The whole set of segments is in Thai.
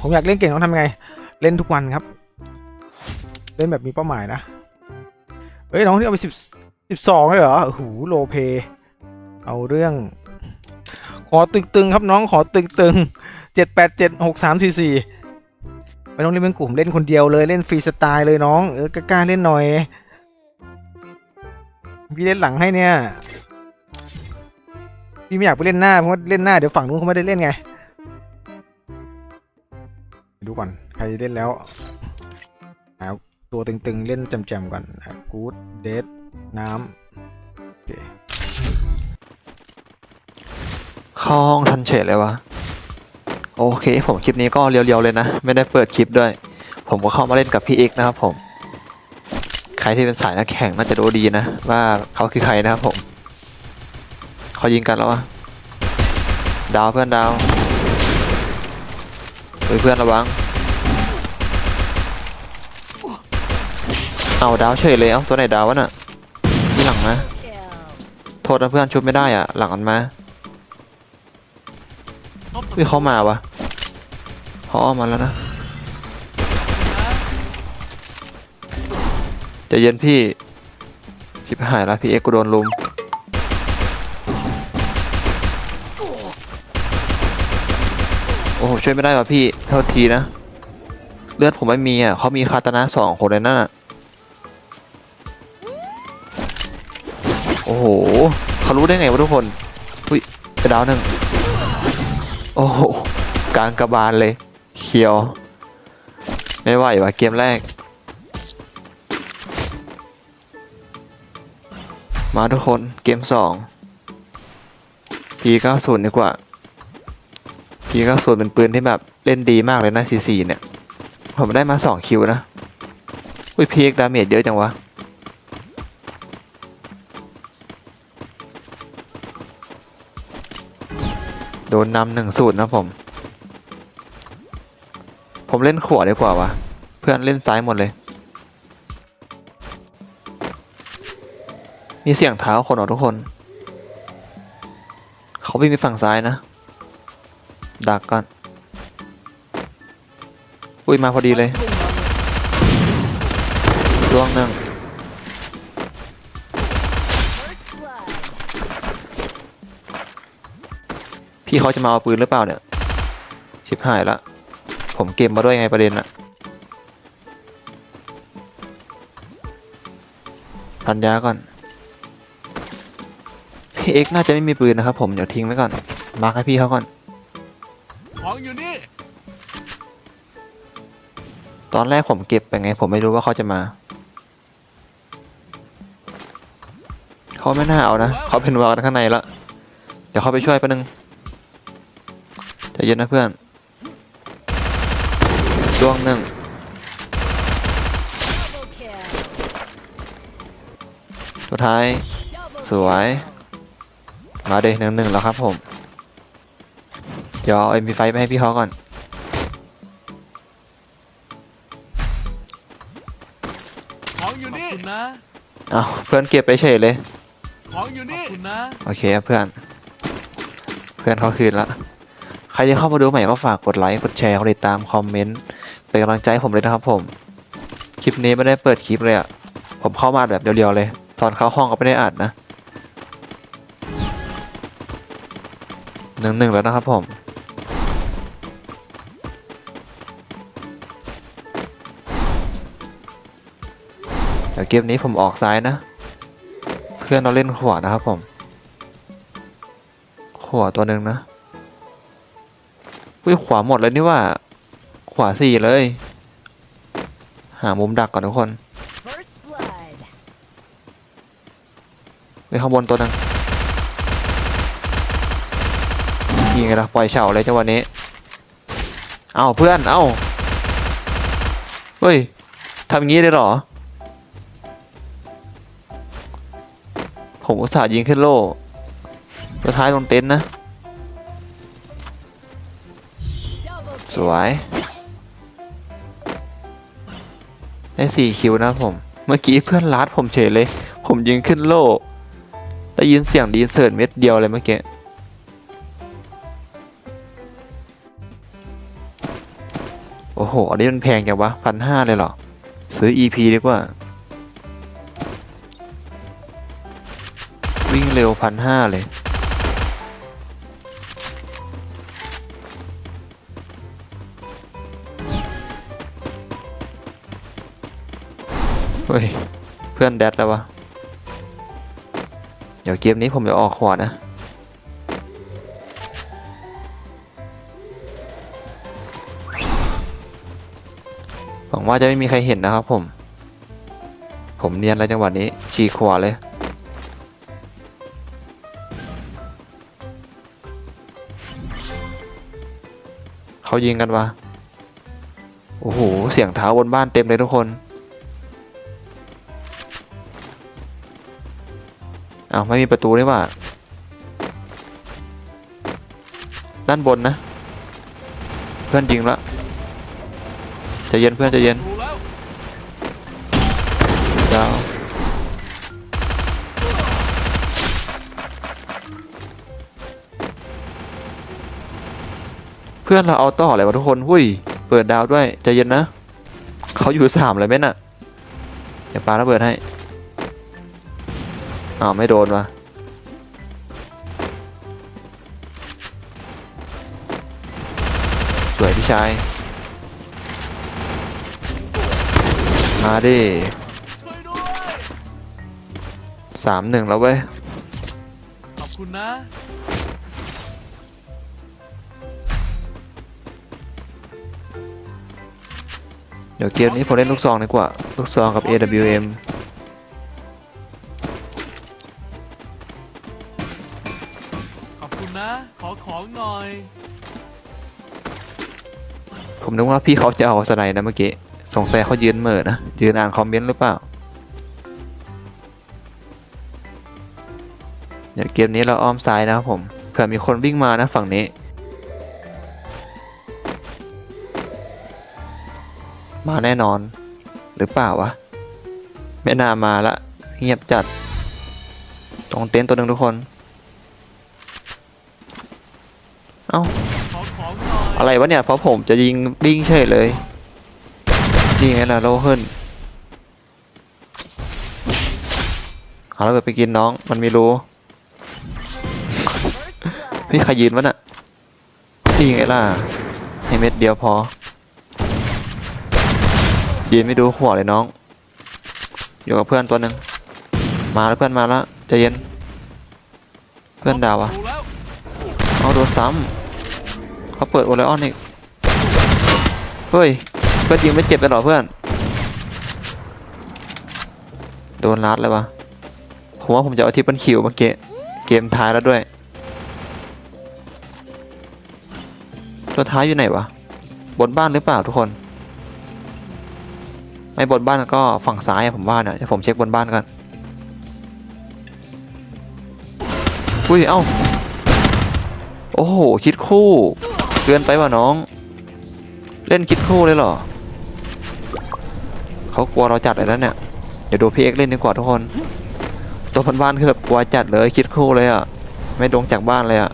ผมอยากเล่นเก่งต้องทำยังไง เล่นทุกวันครับ เล่นแบบมีเป้าหมายนะ เฮ้ยน้องที่เอาไปสิบสิบสองเลยเหรอโอ้โหโลเพ เอาเรื่อง ขอตึงๆครับน้องขอตึงๆเจ็ดแปดเจ็ดหกสามสี่สี่ไม่ต้องเล่นเป็นกลุ่มเล่นคนเดียวเลยเล่นฟรีสไตล์เลยน้องเออกล้าเล่นหน่อย พี่เล่นหลังให้เนี่ย พี่ไม่อยากไปเล่นหน้าเพราะว่าเล่นหน้าเดี๋ยวฝั่งนู้นเขาไม่ได้เล่นไง ดูก่อน ใครเล่นแล้วเอาตัวตึงๆ เล่นจำๆก่อนกูดเดดน้ำโอเคเข้าห้องทันเฉยเลยวะโอเค ผมคลิปนี้ก็เรียวๆเลยนะ ไม่ได้เปิดคลิปด้วย ผมก็เข้ามาเล่นกับพี่เอกนะครับผม ใครที่เป็นสายนักแข่งน่าจะรู้ดีนะ ว่าเขาคือใครนะครับผมเขายิงกันแล้ววะดาวเพื่อนดาวเฮ้ยเพื่อนระวัง เอาดาวเฉยเลยเอาตัวไหนดาววะน่ะที่หลังนะโทษนะเพื่อนชุบไม่ได้อะ หลังมันมาวิเขามาวะเขาออกมาแล้วนะจะเย็นพี่ชิบหายแล้วพี่เอ็กกูโดนลุมโอ้โหช่วยไม่ได้ว่ะพี่โทษทีนะ เลือดผมไม่มีอะเขามีคาตานะสองคนเลยนั่นน่ะ อ้โหเขารู้ได้ไงวะทุกคนอุ้ยกระดาวหนึ่งโอ้โหกลางกระบาลเลยเขียว ไม่ไหวว่ะเกมแรก มาทุกคนเกมสอง P90 ดีกว่า P90 เป็นปืนที่แบบเล่นดีมากเลยนะ C4 เนี่ย ผมได้มา2คิวนะ อุ้ยพีกดาเมจเยอะจังวะ โดนนำหนึ่งสูตรนะผม ผมเล่นขวาดีกว่าวะ เพื่อนเล่นซ้ายหมดเลย มีเสียงเท้าคนออกทุกคน เขาวิ่งไปฝั่งซ้ายนะ ดักก่อน อุ้ยมาพอดีเลยล่วงหนึ่ง พี่เขาจะมาเอาปืนหรือเปล่าเนี่ย ชิบหายละ ผมเกมมาด้วยไงประเด็นอะพันยาก่อน พี่เอ็กซ์น่าจะไม่มีปืนนะครับผม เดี๋ยวทิ้งไว้ก่อน มาร์คให้พี่เขาก่อน ของอยู่นี่ ตอนแรกผมเก็บไปไง ผมไม่รู้ว่าเขาจะมา เขาไม่น่าเอานะ เขาเป็นวาวข้างในละ เดี๋ยวเขาไปช่วยแป๊บนึงใจ เย็นนะเพื่อนดวงหนึ่ง Double kill. สุดท้าย Double สวย มาเดหนึ่งหนึ่งแล้วครับผม เดี๋ยวเอา MP5 ไปให้พี่เขาก่อน ของอยู่นี่ขอบคุณนะเอาเพื่อนเก็บไปเฉยเลย ของอยู่นี่ขอบคุณนะ โอเคครับเพื่อน เพื่อนเขาคืนละใค รที่เข้ามาดูใหม่ก็ฝากกดไลค์ กดแชร์ กดติดตาม คอมเมนต์ เป็นกำลังใจผมเลยนะครับผม คลิปนี้ไม่ได้เปิดคลิปเลยอะผมเข้ามาแบบเดียวๆเลย ตอนเข้าห้องก็ไม่ได้อัดนะหนึ่งหนึ่งแล้วนะครับผม เดี๋ยวเกมนี้ผมออกซ้ายนะ เพื่อนเราเล่นขวานะครับผม ขวาตัวหนึ่งนะ อุ้ยขวาหมดเลยนี่ว่า ขวาสี่เลย หามุมดักก่อนทุกคน First blood. ไปข้างบนตัวหนึงยิงไงล่ะปล่อยเฉาเลยจังหวะนี้ เอาเพื่อน เอาเฮ้ยทำงี้ได้เหรอ ผมอุตส่าห์ยิงขึ้นโล่ตัวท้ายตรงเต็นท์นะ สวยได้สี่คิวนะผม เมื่อกี้เพื่อนลัดผมเฉยเลย ผมยิงขึ้นโล่ได้ยินเสียงดีเซิร์ตเม็ดเดียวเลยเมื่อกี้โอ้โหอันนี้มันแพงจังวะพันห้าเลยเหรอ ซื้อ EP ดีกว่า วิ่งเร็วพันห้าเลย เฮ้ย เพื่อนแดดแล้ววะ เดี๋ยวเกมนี้ผมจะออกขวานะ หวังว่าจะไม่มีใครเห็นนะครับผม ผมเนียนแล้วจังหวะนี้ฉีขวาเลยเขายิงกันวะโอ้โห เสียงเท้าบนบ้านเต็มเลยทุกคน อ้าวไม่มีประตูนี่ว่า ด้านบนนะ เพื่อนยิงแล้วใจะเย็นเพื่อนใจะเย็นดาวเพื่อนเราเอาต่อเลยวะทุกคนหุ้ย เปิดดาวด้วยใจเย็นนะ เขาอยู่สามเลยไหมน่ะ เดี๋ยวปาระเบิดให้ อ้าวไม่โดนวะสวยพี่ชาย มาดิช่วยด้วยสามหนึ่งแล้วเว้ย ขอบคุณนะ เดี๋ยวเกมนี้ผมเล่นลูกซองดีกว่า ลูกซองกับ AWM นึกว่าพี่เขาจะเอาสไนด์นะเมื่อกี้สงสัยเขายืนเหม่อนะยืนอ่านคอมเมนต์หรือเปล่าเดี๋ยวเกมนี้เราอ้อมซ้ายนะครับผมเผื่อมีคนวิ่งมานะฝั่งนี้ มาแน่นอน หรือเปล่าวะไม่น่ามาละ เงียบจัด ตรงเต็นท์ตัวหนึ่งทุกคน เอ้า องหน่อยอะไรวะเนี่ยเพราะผมจะยิงดิ้งเฉยเลยยิงไงล่ะโลเฮิร์นเอาแล้วไปกินน้องมันไม่รู้ First blood. พี่ใครยืนวะน่ะยิงไงล่ะให้เม็ดเดียวพอยืนไม่ดูหัวเลยน้อง อยู่กับเพื่อนตัวหนึ่งมาแล้วเพื่อนมาแล้วใจเย็น เพื่อนดาวอะดูแล้วเอาโดนซ้ำ เขาเปิดโอเลออนอีกเฮ้ยเพื่อนยิงไม่เจ็บกันหรอเพื่อน โดนลัดเลยวะผมว่าผมจะเอาทิปเปิลคิวเมื่อกี้เกมท้ายแล้วด้วย ตัวท้ายอยู่ไหนวะ บนบ้านหรือเปล่าทุกคน ไม่บนบ้านก็ฝั่งซ้ายผมว่าเนี่ยเดี๋ยวผมเช็คบนบ้านกันอุ้ย เอ้า โอ้โห คิดคู่ เกินไปว่ะน้อง เล่นคิดคู่เลยเหรอเขากลัวเราจัดเลยแล้วเนี่ยเดี๋ยวดูพี่เอ็กเล่นดีกว่าทุกคน ตัวพันบ้านคือแบบกลัวจัดเลยคิดคู่เลยอะไม่ลงจากบ้านเลยอะ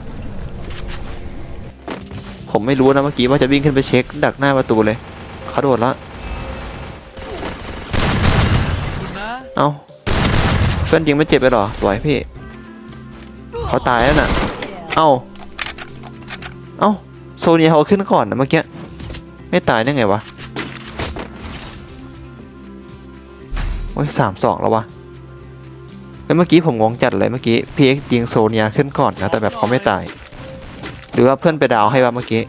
ผมไม่รู้นะเมื่อกี้ว่าจะวิ่งขึ้นไปเช็ค ดักหน้าประตูเลยเขาโดดละเอาเพื่อนยิงไม่เจ็บไปหรอสวยพี่เขาตายแล้วน่ะ เอ้าเอ้า โซเนียเขาขึ้นก่อนนะเมื่อกี้ ไม่ตายได้ไงวะ โอ้ยสามสองแล้ววะ แล้วเมื่อกี้ผมงงจัดเลยเมื่อกี้พีเอ็กยิงโซเนียขึ้นก่อนนะ แต่แบบเขาไม่ตาย หรือว่าเพื่อนไปดาวให้วะเมื่อกี้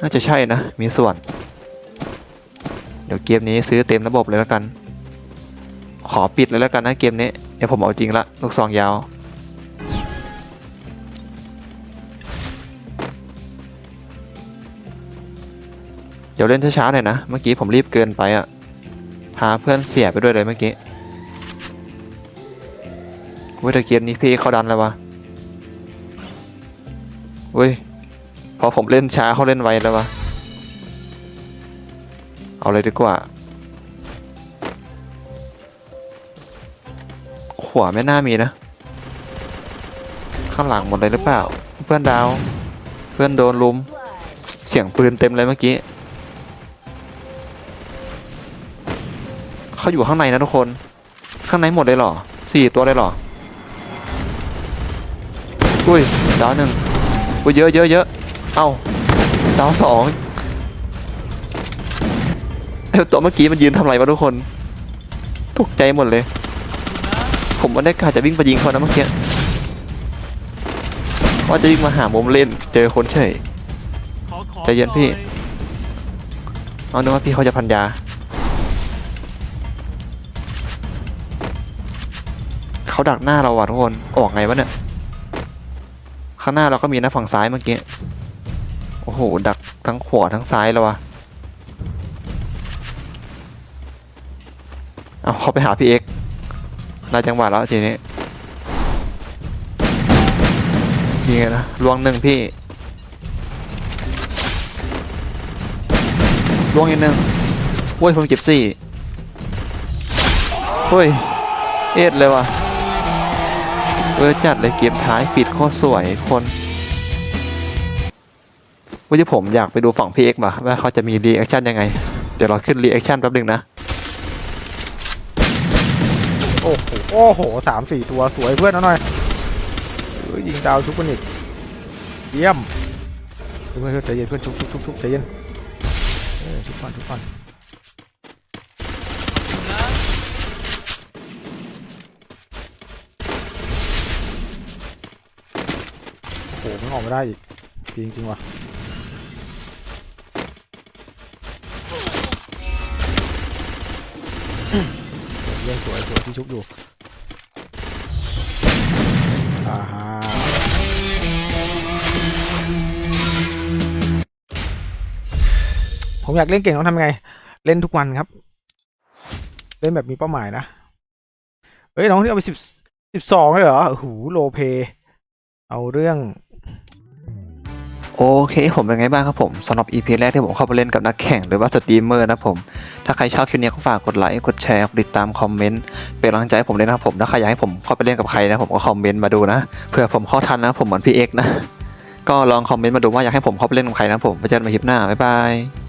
น่าจะใช่นะ มีส่วน เดี๋ยวเกมนี้ซื้อเต็มระบบเลยแล้วกัน ขอปิดเลยแล้วกันนะเกมนี้ เดี๋ยวผมเอาจริงละ ลูกซองยาว เดี๋ยวเล่นช้าๆหน่อยนะ เมื่อกี้ผมรีบเกินไปอะ่ะพาเพื่อนเสียไปด้วยเลยเมื่อกี้เว้ยแต่เกมนี้พี่เขาดันแล้ววะเว้ยพอผมเล่นช้าเขาเล่นไวแล้ววะเอาเลยดีกว่าขวาไม่น่ามีนะ ข้างหลังหมดเลยหรือเปล่า เพื่อนดาว เพื่อนโดนลุม เสียงปืนเต็มเลยเมื่อกี้ เขาอยู่ข้างในนะทุกคน ข้างในหมดเลยเหรอสี่ตัวเลยเหรออุ้ยดาวหนึ่งอุ้ยเยอะเยอะเยอะเอ้าดาวสองไอ้ตัวเมื่อกี้มันยืนทำอะไรวะทุกคนตกใจหมดเลย ผมว่าได้กาจะวิ่งไปยิงเขานะเมื่อกี้ว่าจะวิ่งมาหามุมเล่น เจอคนเฉยใจเย็นพี่อเอานึกว่าพี่เขาจะพันยา เขาดักหน้าเราอะทุกคน ออกไงวะเนี่ย ข้างหน้าเราก็มีนะฝั่งซ้ายเมื่อกี้ โอ้โห ดักทั้งขวาทั้งซ้ายแล้ววะเอาเขาไปหาพี่เอ็กซ์นายจังหวะแล้วทีนี้นี่ไงนะลวงหนึ่งพี่ลวงอีกหนึ่งโว้ยผมเจ็บสี่เฮ้ย เอ็ดเลยว่ะ เออจัดเลยเกมท้ายปิดโคตรสวยคนว่าที่ผมอยากไปดูฝั่งพีเอ็กมาว่าเขาจะมีรีแอคชั่นยังไง เดี๋ยวเราขึ้นรีแอคชั่นแป๊บหนึงนะ โอ้โห โอ้โหสามสี่ตัวสวยเพื่อนเอาหน่อยเอ้ยยิงดาวชุบกันอีกเยี่ยมเพื่อนเพื่อนใจเย็นเพื่อนชุบชุบชุบชุบใจเย็นเออชุบก่อนชุบก่อน นะ โออกไม่ได้อีกจริงจริงวะเรื่องสวยสวยที่ชุบอยู่อ่าฮะผมอยากเล่นเก่งต้องทำไง เล่นทุกวันครับ เล่นแบบมีเป้าหมายนะเฮ้ยน้องที่เอาไปสิบสิบสองเลยเหรอโอ้โหโลเพ เอาเรื่อง โอเคผมเป็นไงบ้างครับผมสำหรับ EP แรกที่ผมเข้าไปเล่นกับนักแข่งหรือว่าสตรีมเมอร์นะผม ถ้าใครชอบคลิปนี้ก็ฝากกดไลค์กดแชร์กดติดตามคอมเมนต์เป็นกำลังใจให้ผมเลยนะครับผมถ้าใครอยากให้ผมเข้าไปเล่นกับใครนะผมก็คอมเมนต์มาดูนะเผื่อผมเข้าทันนะผมเหมือนพี่เอ็กนะก็ลองคอมเมนต์มาดูว่าอยากให้ผมเข้าไปเล่นกับใครนะผมไปเจอกันใหม่คลิปหน้าบ๊ายบาย